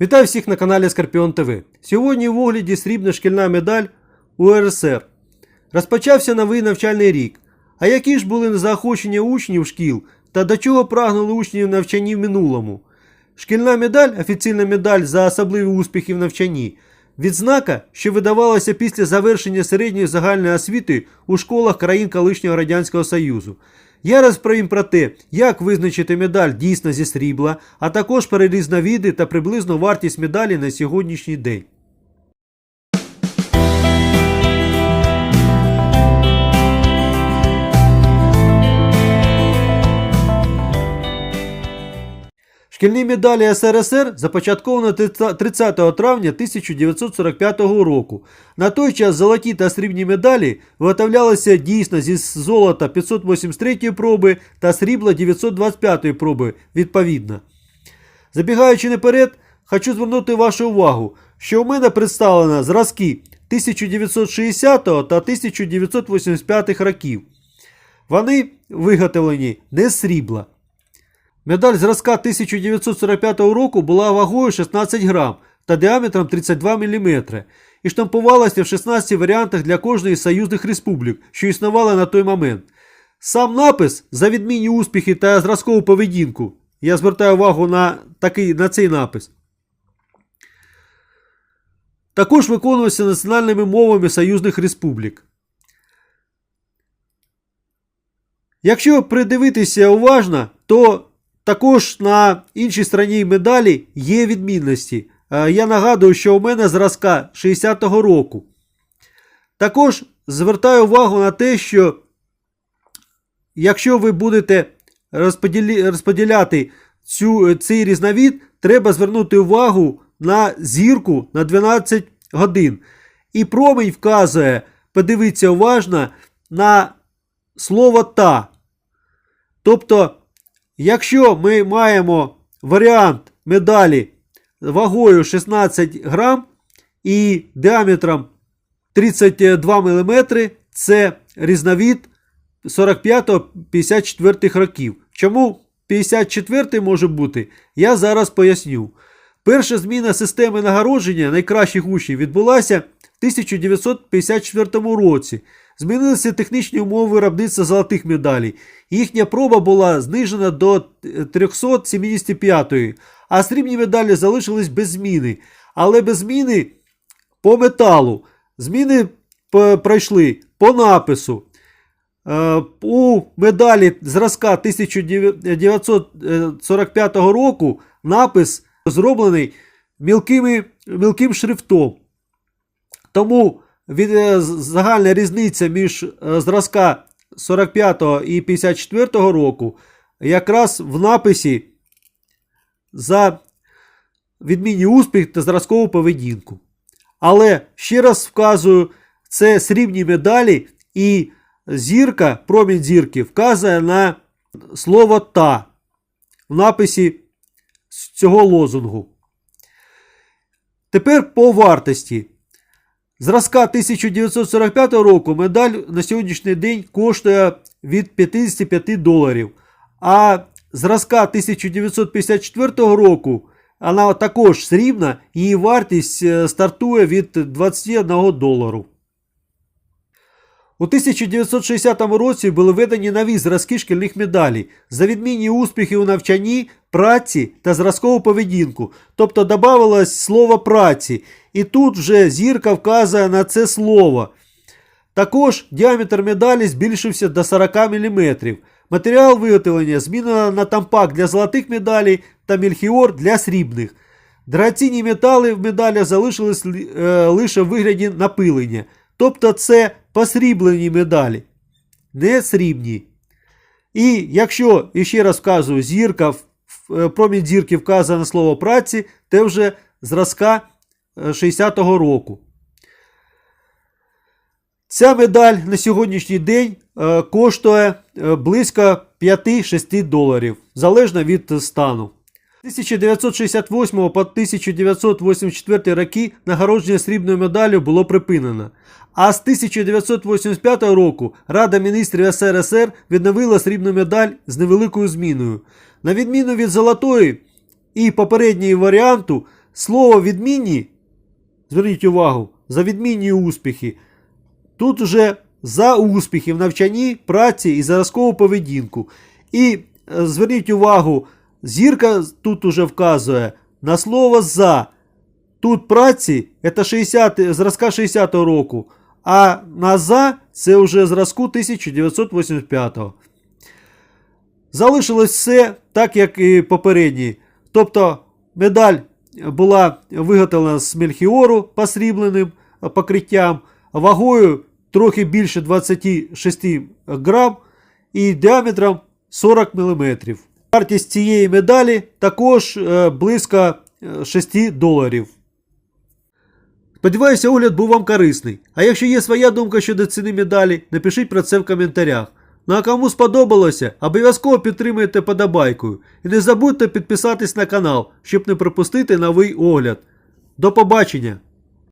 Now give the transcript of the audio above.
Вітаю всіх на каналі Скорпіон ТВ. Сьогодні в огляді срібна шкільна медаль УРСР. Розпочався новий навчальний рік. А які ж були заохочення учнів шкіл та до чого прагнули учні в навчанні в минулому? Шкільна медаль офіційна медаль за особливі успіхи в навчанні. Відзнака, що видавалася після завершення середньої загальної освіти у школах країн колишнього Радянського Союзу. Я розповім про те, як визначити медаль дійсно зі срібла, а також про різновиди та приблизну вартість медалі на сьогоднішній день. Шкільні медалі СРСР започатковано 30 травня 1945 року. На той час золоті та срібні медалі виготовлялися дійсно зі золота 583 проби та срібла 925 проби відповідно. Забігаючи наперед, хочу звернути вашу увагу, що у мене представлено зразки 1960 та 1985 років. Вони виготовлені не з срібла. Медаль зразка 1945 року була вагою 16 грам та діаметром 32 мм і штампувалася в 16 варіантах для кожної з союзних республік, що існували на той момент. Сам напис за відмінні успіхи та зразкову поведінку. Я звертаю увагу на, такий, на цей напис. Також виконувався національними мовами союзних республік. Якщо придивитися уважно, то також на іншій стороні медалі є відмінності. Е, Я нагадую, що у мене зразка 60-го року. Також звертаю увагу на те, що якщо ви будете розподіляти цю, цей різновид, треба звернути увагу на зірку на 12 годин. І промінь вказує, подивіться уважно, на слово та. Тобто, якщо ми маємо варіант медалі вагою 16 грам і діаметром 32 мм, це різновид 45-54 років. Чому 54 може бути, я зараз поясню. Перша зміна системи нагородження найкращих учнів відбулася 1954 році. Змінилися технічні умови виробництва золотих медалей. Їхня проба була знижена до 375, а срібні медалі залишились без зміни. Але без зміни по металу. Зміни пройшли по напису. Е, У медалі зразка 1945 року напис зроблений мілкими, мілким шрифтом. Тому від, е, загальна різниця між е, зразка 45-го і 54 року якраз в написі за відмінний успіх та зразкову поведінку. Але ще раз вказую, це срібні медалі і зірка, промінь зірки вказує на слово та в написі цього лозунгу. Тепер по вартості. Зразка 1945 року медаль на сьогоднішній день коштує від 55 доларів. А зразка 1954 року вона також срібна, її вартість е, стартує від 21 долару. У 1960 році були введені нові зразки шкільних медалей за відмінні успіхи у навчанні, праці та зразкову поведінку. Тобто додавалось слово праці, і тут вже зірка вказує на це слово. Також діаметр медалі збільшився до 40 мм. Матеріал виготовлення змінено на тампак для золотих медалей та мельхіор для срібних. Драгоцінні метали в медалях залишились е, лише в вигляді напилення. Тобто це посріблені медалі, не срібні. І якщо, іще раз вказую, зірка, е, промінь зірки вказане слово праці, це вже зразка е, 60-го року. Ця медаль на сьогоднішній день е, коштує е, близько 5-6 доларів, залежно від стану. З 1968 по 1984 роки нагородження срібною медаллю було припинено. А з 1985 року Рада міністрів СРСР відновила срібну медаль з невеликою зміною. На відміну від золотої і попередньої варіанту, слово відмінні, зверніть увагу, за відмінні успіхи. Тут уже за успіхи в навчанні, праці і зразкову поведінку. І е, зверніть увагу, зірка тут уже вказує на слово за. Тут праці це 60, зразка 60-го року, а на за це вже зразку 1985-го. Залишилось все так, як і попередні. Тобто медаль була виготовлена з мельхіору посрібленим покриттям, вагою трохи більше 26 грам і діаметром 40 мм. Вартість цієї медалі також е, близько е, 6 доларів. Сподіваюся, огляд був вам корисний. А якщо є своя думка щодо ціни медалі, напишіть про це в коментарях. Ну а кому сподобалося, обов'язково підтримуйте подобайкою. І не забудьте підписатись на канал, щоб не пропустити новий огляд. До побачення!